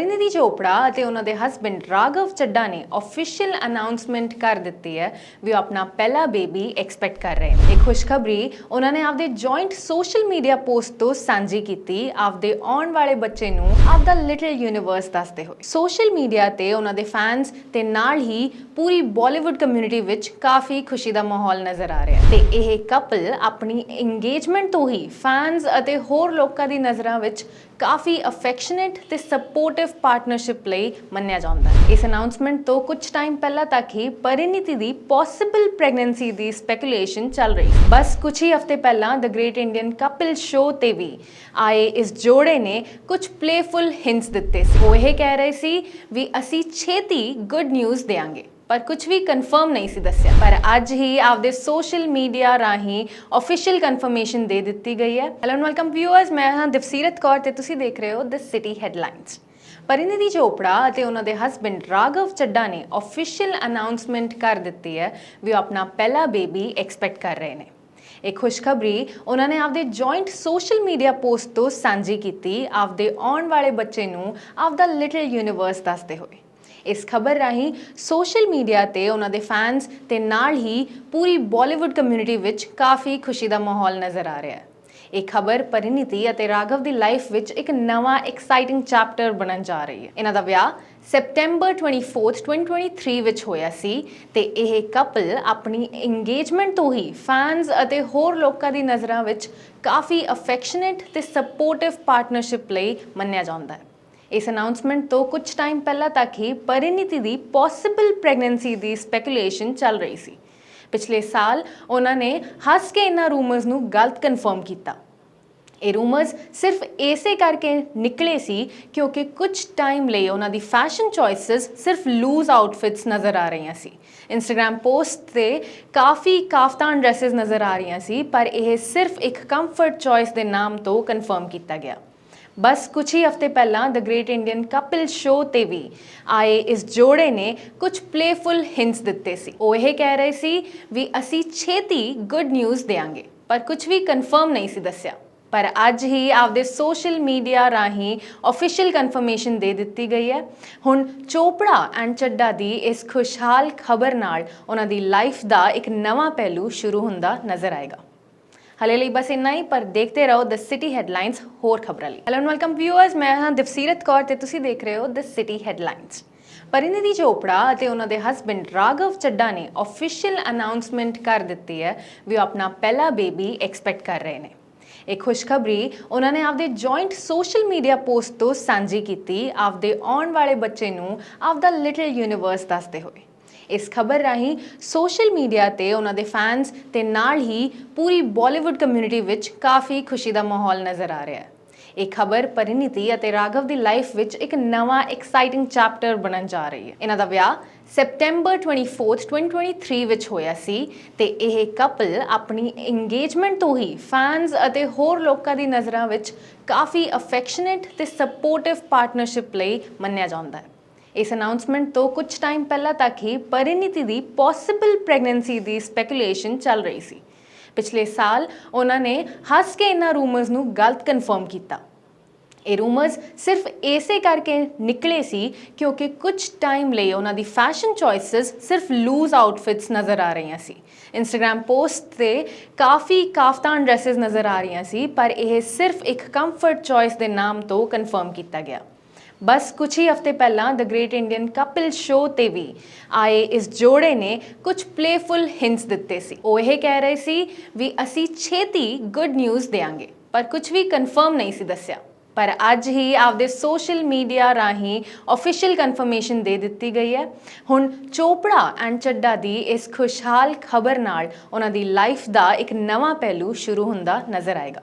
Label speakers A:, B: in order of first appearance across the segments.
A: ਪਰਿਨੀਤੀ ਚੋਪੜਾ ਅਤੇ ਉਹਨਾਂ ਦੇ ਹਸਬੰਡ ਰਾਘਵ ਚੱਡਾ ਨੇ ਅਫੀਸ਼ੀਅਲ ਅਨਾਉਂਸਮੈਂਟ ਕਰ ਦਿੱਤੀ ਹੈ ਵੀ ਉਹ ਆਪਣਾ ਪਹਿਲਾ ਬੇਬੀ ਐਕਸਪੈਕਟ ਕਰ ਰਹੇ ਨੇ। ਇਹ ਖੁਸ਼ਖਬਰੀ ਉਹਨਾਂ ਨੇ ਆਪਦੇ ਜੁਆਇੰਟ ਸੋਸ਼ਲ ਮੀਡੀਆ ਪੋਸਟ ਤੋਂ ਸਾਂਝੀ ਕੀਤੀ। ਆਪਦੇ ਆਉਣ ਵਾਲੇ ਬੱਚੇ ਨੂੰ ਆਪਦਾ ਲਿਟਲ ਯੂਨੀਵਰਸ ਦੱਸਦੇ ਹੋਏ। ਸੋਸ਼ਲ ਮੀਡੀਆ ਤੇ ਉਹਨਾਂ ਦੇ ਫੈਨਸ ਤੇ ਨਾਲ ਹੀ ਪੂਰੀ ਬਾਲੀਵੁੱਡ ਕਮਿਊਨਿਟੀ ਵਿੱਚ ਕਾਫੀ ਖੁਸ਼ੀ ਦਾ ਮਾਹੌਲ ਨਜ਼ਰ ਆ ਰਿਹਾ। ਹੈ ਤੇ ਇਹ ਕਪਲ ਆਪਣੀ ਇੰਗੇਜਮੈਂਟ ਤੋਂ ਹੀ ਫੈਨਸ ਅਤੇ ਹੋਰ ਲੋਕਾਂ ਦੀ ਨਜ਼ਰਾਂ ਵਿੱਚ ਕਾਫੀ ਅਫੈਕਸ਼ਨੇਟ ਤੇ ਸਪੋਰਟਿਵ ਪਾਰਟਨਰਸ਼ਿਪ ਲਈ ਮੰਨਿਆ ਜਾਂਦਾ ਹੈ। ਇਸ ਅਨਾਉਂਸਮੈਂਟ ਤੋਂ ਕੁਝ ਟਾਈਮ ਪਹਿਲਾਂ ਤੱਕ ਹੀ ਪਰਿਨੀਤੀ ਦੀ ਪੋਸੀਬਲ ਪ੍ਰੈਗਨੈਂਸੀ ਦੀ ਸਪੈਕੂਲੇਸ਼ਨ ਚੱਲ ਰਹੀ ਬਸ ਕੁਝ ਹੀ ਹਫ਼ਤੇ ਪਹਿਲਾਂ the great Indian couple show ਤੇ ਵੀ ਆਏ ਇਸ ਜੋੜੇ ਨੇ ਕੁਝ ਪਲੇਫੁਲ ਹਿੰਟਸ ਦਿੱਤੇ ਸੀ। ਉਹ ਇਹ ਕਹਿ ਰਹੇ ਸੀ ਵੀ ਅਸੀਂ ਛੇਤੀ ਗੁੱਡ ਨਿਊਜ਼ ਦੇਵਾਂਗੇ ਪਰ ਕੁਝ ਵੀ ਕਨਫਰਮ ਨਹੀਂ ਸੀ ਦੱਸਿਆ। ਪਰ ਅੱਜ ਹੀ ਆਪਦੇ ਸੋਸ਼ਲ ਮੀਡੀਆ ਰਾਹੀਂ ਅਫੀਸ਼ੀਅਲ ਕਨਫਰਮੇਸ਼ਨ ਦੇ ਦਿੱਤੀ ਗਈ ਹੈ। ਹੈਲੋ ਐਂਡ ਵੈਲਕਮ ਵਿਊਅਰਸ ਮੈਂ ਹਾਂ ਦਫ਼ਸੀਰਤ ਕੌਰ ਤੇ ਤੁਸੀਂ ਦੇਖ ਰਹੇ ਹੋ the city headlines Parineeti Chopra ਅਤੇ ਉਹਨਾਂ ਦੇ ਹਸਬੰਡ ਰਾਘਵ ਚੱਡਾ ਨੇ ਅਫੀਸ਼ੀਅਲ ਅਨਾਉਂਸਮੈਂਟ ਕਰ ਦਿੱਤੀ ਹੈ ਵੀ ਉਹ ਆਪਣਾ ਪਹਿਲਾ ਬੇਬੀ ਐਕਸਪੈਕਟ ਕਰ ਰਹੇ ਨੇ। ਇਹ ਖੁਸ਼ਖਬਰੀ ਉਹਨਾਂ ਨੇ ਆਪਦੇ ਜੁਆਇੰਟ ਸੋਸ਼ਲ ਮੀਡੀਆ ਪੋਸਟ ਤੋਂ ਸਾਂਝੀ ਕੀਤੀ, ਆਪਦੇ ਆਉਣ ਵਾਲੇ ਬੱਚੇ ਨੂੰ ਆਪਦਾ ਲਿਟਲ ਯੂਨੀਵਰਸ ਦੱਸਦੇ ਹੋਏ। ਇਸ ਖਬਰ ਰਾਹੀਂ ਸੋਸ਼ਲ ਮੀਡੀਆ ਤੇ ਉਹਨਾਂ ਦੇ ਫੈਨਸ ਤੇ ਨਾਲ ਹੀ ਪੂਰੀ ਬਾਲੀਵੁੱਡ ਕਮਿਊਨਿਟੀ ਵਿੱਚ ਕਾਫੀ ਖੁਸ਼ੀ ਦਾ ਮਾਹੌਲ ਨਜ਼ਰ ਆ ਰਿਹਾ ਹੈ। ਇਹ ਖਬਰ ਪਰਿਨੀਤੀ ਅਤੇ ਰਾਘਵ ਦੀ ਲਾਈਫ ਵਿੱਚ ਇੱਕ ਨਵਾਂ ਐਕਸਾਈਟਿੰਗ ਚੈਪਟਰ ਬਣਨ ਜਾ ਰਹੀ ਹੈ। ਇਹਨਾਂ ਦਾ ਵਿਆਹ ਸੈਪਟੈਂਬਰ 24th 2023 ਵਿੱਚ ਹੋਇਆ ਸੀ ਤੇ ਇਹ ਕਪਲ ਆਪਣੀ ਇੰਗੇਜਮੈਂਟ ਤੋਂ ਹੀ ਫੈਨਸ ਅਤੇ ਹੋਰ ਲੋਕਾਂ ਦੀ ਨਜ਼ਰਾਂ ਵਿੱਚ ਕਾਫੀ ਅਫੈਕਸ਼ਨੇਟ ਤੇ ਸਪੋਰਟਿਵ ਪਾਰਟਨਰਸ਼ਿਪ ਲਈ ਮੰਨਿਆ ਜਾਂਦਾ ਹੈ। ਇਸ ਅਨਾਉਂਸਮੈਂਟ ਤੋਂ ਕੁਝ ਟਾਈਮ ਪਹਿਲਾਂ ਤੱਕ ਹੀ ਪਰਿਨੀਤੀ ਦੀ ਪੋਸੀਬਲ ਪ੍ਰੈਗਨੈਂਸੀ ਦੀ ਸਪੈਕੂਲੇਸ਼ਨ ਚੱਲ ਰਹੀ ਸੀ। ਪਿਛਲੇ ਸਾਲ ਉਹਨਾਂ ਨੇ ਹੱਸ ਕੇ ਇਹਨਾਂ ਰੂਮਰਸ ਨੂੰ ਗਲਤ ਕਨਫਰਮ ਕੀਤਾ। ਇਹ ਰੂਮਰਸ ਸਿਰਫ ਐਸੇ ਕਰਕੇ ਨਿਕਲੇ ਸੀ ਕਿਉਂਕਿ ਕੁਝ ਟਾਈਮ ਲਈ ਉਹਨਾਂ ਦੀ ਫੈਸ਼ਨ ਚੋਇਸਸ ਸਿਰਫ ਲੂਜ਼ ਆਊਟਫਿਟਸ ਨਜ਼ਰ ਆ ਰਹੀਆਂ ਸੀ। ਇੰਸਟਾਗ੍ਰam ਪੋਸਟ ਤੇ ਕਾਫੀ ਕਾਫਤਾਨ ਡਰੈਸਸ ਨਜ਼ਰ ਆ ਰਹੀਆਂ ਸੀ, ਪਰ ਇਹ ਸਿਰਫ ਇੱਕ ਕੰਫਰਟ ਚੋਇਸ ਦੇ ਨਾਮ ਤੋਂ ਕਨਫਰਮ ਕੀਤਾ ਗਿਆ। ਬਸ ਕੁਝ ਹੀ ਹਫ਼ਤੇ ਪਹਿਲਾਂ the great Indian couple show ਤੇ ਵੀ ਆਏ ਇਸ ਜੋੜੇ ਨੇ ਕੁਝ ਪਲੇਫੁਲ ਹਿੰਟਸ ਦਿੱਤੇ ਸੀ। ਉਹ ਇਹ ਕਹਿ ਰਹੇ ਸੀ ਵੀ ਅਸੀਂ ਛੇਤੀ ਗੁੱਡ ਨਿਊਜ਼ ਦੇਵਾਂਗੇ ਪਰ ਕੁਝ ਵੀ ਕਨਫਰਮ ਨਹੀਂ ਸੀ ਦੱਸਿਆ। ਪਰ ਅੱਜ ਹੀ ਆਪਦੇ ਸੋਸ਼ਲ ਮੀਡੀਆ ਰਾਹੀਂ ਅਫੀਸ਼ੀਅਲ ਕਨਫਰਮੇਸ਼ਨ ਦੇ ਦਿੱਤੀ ਗਈ ਹੈ। ਹੁਣ ਚੋਪੜਾ ਐਂਡ ਚੱਡਾ ਦੀ ਇਸ ਖੁਸ਼ਹਾਲ ਖਬਰ ਨਾਲ ਉਹਨਾਂ ਦੀ ਲਾਈਫ ਦਾ ਇੱਕ ਨਵਾਂ ਪਹਿਲੂ ਸ਼ੁਰੂ ਹੁੰਦਾ ਨਜ਼ਰ ਆਏਗਾ। ਹਲੇ ਲਈ ਬਸ ਇੰਨਾ ਹੀ, ਪਰ ਦੇਖਦੇ ਰਹੋ ਦ ਸਿਟੀ ਹੈਡਲਾਈਨਸ ਹੋਰ ਖਬਰਾਂ ਲਈ। ਹੈਲੋ ਐਂਡ ਵੈਲਕਮ ਵਿਊਅਰਸ ਮੈਂ ਹਾਂ ਦਿਵਸੀਰਤ ਕੌਰ ਤੇ ਤੁਸੀਂ ਦੇਖ ਰਹੇ ਹੋ the city headlines Parineeti Chopra ਅਤੇ ਉਹਨਾਂ ਦੇ ਹਸਬੰਡ ਰਾਘਵ ਚੱਡਾ ਨੇ ਅਫੀਸ਼ੀਅਲ ਅਨਾਉਂਸਮੈਂਟ ਕਰ ਦਿੱਤੀ ਹੈ ਵੀ ਉਹ ਆਪਣਾ ਪਹਿਲਾ ਬੇਬੀ ਐਕਸਪੈਕਟ ਕਰ ਰਹੇ ਨੇ। ਇਹ ਖੁਸ਼ਖਬਰੀ ਉਹਨਾਂ ਨੇ ਆਪਦੇ ਜੁਆਇੰਟ ਸੋਸ਼ਲ ਮੀਡੀਆ ਪੋਸਟ ਤੋਂ ਸਾਂਝੀ ਕੀਤੀ, ਆਪਦੇ ਆਉਣ ਵਾਲੇ ਬੱਚੇ ਨੂੰ ਆਪਦਾ ਲਿਟਲ ਯੂਨੀਵਰਸ ਦੱਸਦੇ ਹੋਏ। ਇਸ ਖਬਰ ਰਾਹੀਂ ਸੋਸ਼ਲ ਮੀਡੀਆ ਤੇ ਉਹਨਾਂ ਦੇ ਫੈਨਸ ਤੇ ਨਾਲ ਹੀ ਪੂਰੀ ਬਾਲੀਵੁੱਡ ਕਮਿਊਨਿਟੀ ਵਿੱਚ ਕਾਫੀ ਖੁਸ਼ੀ ਦਾ ਮਾਹੌਲ ਨਜ਼ਰ ਆ ਰਿਹਾ ਹੈ। ਇਹ ਖਬਰ ਪਰਿਨੀਤੀ ਅਤੇ ਰਾਘਵ ਦੀ ਲਾਈਫ ਵਿੱਚ ਇੱਕ ਨਵਾਂ ਐਕਸਾਈਟਿੰਗ ਚੈਪਟਰ ਬਣਨ ਜਾ ਰਹੀ ਹੈ। ਇਹਨਾਂ ਦਾ ਵਿਆਹ ਸੈਪਟੈਂਬਰ 24th 2023 ਵਿੱਚ ਹੋਇਆ ਸੀ ਤੇ ਇਹ ਕਪਲ ਆਪਣੀ ਇੰਗੇਜਮੈਂਟ ਤੋਂ ਹੀ ਫੈਨਸ ਅਤੇ ਹੋਰ ਲੋਕਾਂ ਦੀ ਨਜ਼ਰਾਂ ਵਿੱਚ ਕਾਫੀ ਅਫੈਕਸ਼ਨੇਟ ਤੇ ਸਪੋਰਟਿਵ ਪਾਰਟਨਰਸ਼ਿਪ ਲਈ ਮੰਨਿਆ ਜਾਂਦਾ ਹੈ। ਇਸ ਅਨਾਉਂਸਮੈਂਟ ਤੋਂ ਕੁਝ ਟਾਈਮ ਪਹਿਲਾਂ ਤੱਕ ਹੀ ਪਰਿਨੀਤੀ ਦੀ ਪੋਸੀਬਲ ਪ੍ਰੈਗਨੈਂਸੀ ਦੀ ਸਪੈਕੂਲੇਸ਼ਨ ਚੱਲ ਰਹੀ ਸੀ। ਪਿਛਲੇ ਸਾਲ ਉਹਨਾਂ ਨੇ ਹੱਸ ਕੇ ਇਹਨਾਂ ਰੂਮਰਸ ਨੂੰ ਗਲਤ ਕਨਫਰਮ ਕੀਤਾ। ਇਹ ਰੂਮਰਸ ਸਿਰਫ ਐਸੇ ਕਰਕੇ ਨਿਕਲੇ ਸੀ ਕਿਉਂਕਿ ਕੁਝ ਟਾਈਮ ਲਈ ਉਹਨਾਂ ਦੀ ਫੈਸ਼ਨ ਚੋਇਸਸ ਸਿਰਫ ਲੂਜ਼ ਆਊਟਫਿਟਸ ਨਜ਼ਰ ਆ ਰਹੀਆਂ ਸੀ। ਇੰਸਟਾਗ੍ਰam ਪੋਸਟ ਤੇ ਕਾਫੀ ਕਾਫਤਾਨ ਡਰੈਸਸ ਨਜ਼ਰ ਆ ਰਹੀਆਂ ਸੀ, ਪਰ ਇਹ ਸਿਰਫ ਇੱਕ ਕੰਫਰਟ ਚੋਇਸ ਦੇ ਨਾਮ ਤੋਂ ਕਨਫਰਮ ਕੀਤਾ ਗਿਆ। ਬਸ ਕੁਝ ਹੀ ਹਫ਼ਤੇ ਪਹਿਲਾਂ the great Indian couple show ਤੇ ਵੀ ਆਏ ਇਸ ਜੋੜੇ ਨੇ ਕੁਝ ਪਲੇਫੁਲ ਹਿੰਟਸ ਦਿੱਤੇ ਸੀ। ਉਹ ਇਹ ਕਹਿ ਰਹੇ ਸੀ ਵੀ ਅਸੀਂ ਛੇਤੀ ਗੁੱਡ ਨਿਊਜ਼ ਦੇਵਾਂਗੇ ਪਰ ਕੁਝ ਵੀ ਕਨਫਰਮ ਨਹੀਂ ਸੀ ਦੱਸਿਆ। ਪਰ ਅੱਜ ਹੀ ਆਪਦੇ ਸੋਸ਼ਲ ਮੀਡੀਆ ਰਾਹੀਂ ਅਫੀਸ਼ੀਅਲ ਕਨਫਰਮੇਸ਼ਨ ਦੇ ਦਿੱਤੀ ਗਈ ਹੈ। ਹੁਣ ਚੋਪੜਾ ਐਂਡ ਚੱਡਾ ਦੀ ਇਸ ਖੁਸ਼ਹਾਲ ਖਬਰ ਨਾਲ ਉਹਨਾਂ ਦੀ ਲਾਈਫ ਦਾ ਇੱਕ ਨਵਾਂ ਪਹਿਲੂ ਸ਼ੁਰੂ ਹੁੰਦਾ ਨਜ਼ਰ ਆਏਗਾ।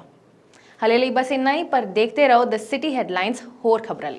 A: ਹਲੇ ਲਈ ਬਸ ਇੰਨਾ ਹੀ, ਪਰ ਦੇਖਦੇ ਰਹੋ ਦ ਸਿਟੀ ਹੈਡਲਾਈਨਸ ਹੋਰ ਖਬਰਾਂ ਲਈ।